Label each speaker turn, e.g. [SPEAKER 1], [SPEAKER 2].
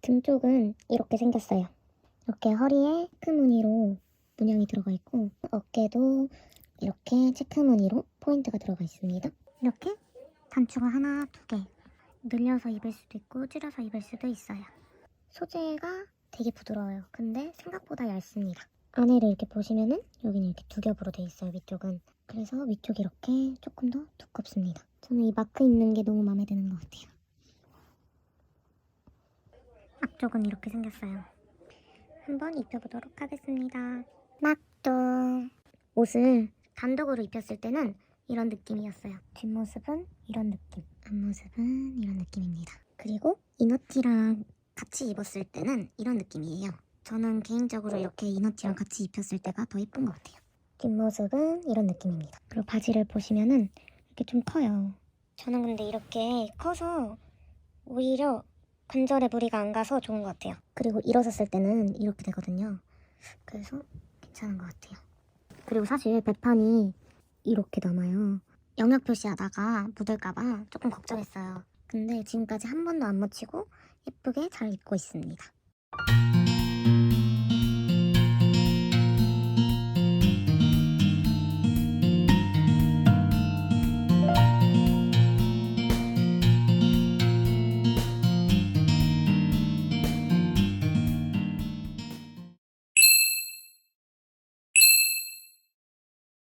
[SPEAKER 1] 등 쪽은 이렇게 생겼어요. 이렇게 허리에 체크 무늬로 문양이 들어가 있고 어깨도 이렇게 체크 무늬로 포인트가 들어가 있습니다. 이렇게 단추가 하나, 두 개. 늘려서 입을 수도 있고 줄여서 입을 수도 있어요. 소재가 되게 부드러워요. 근데 생각보다 얇습니다. 안에를 이렇게 보시면은 여기는 이렇게 두 겹으로 돼 있어요. 위쪽은. 그래서 위쪽이 이렇게 조금 더 두껍습니다. 저는 이 마크 있는 게 너무 마음에 드는 것 같아요. 앞쪽은 이렇게 생겼어요. 한번 입혀보도록 하겠습니다. 막도 옷을 단독으로 입혔을 때는 이런 느낌이었어요. 뒷모습은 이런 느낌, 앞모습은 이런 느낌입니다. 그리고 이너티랑 같이 입었을 때는 이런 느낌이에요. 저는 개인적으로 이렇게 이너티랑 같이 입혔을 때가 더 예쁜 것 같아요. 뒷모습은 이런 느낌입니다. 그리고 바지를 보시면은 이렇게 좀 커요. 저는 근데 이렇게 커서 오히려 관절에 무리가 안 가서 좋은 것 같아요. 그리고 일어섰을 때는 이렇게 되거든요. 그래서 괜찮은 것 같아요. 그리고 사실 배판이 이렇게 남아요. 영역 표시하다가 묻을까봐 조금 걱정했어요. 근데 지금까지 한 번도 안 묻히고 예쁘게 잘 입고 있습니다.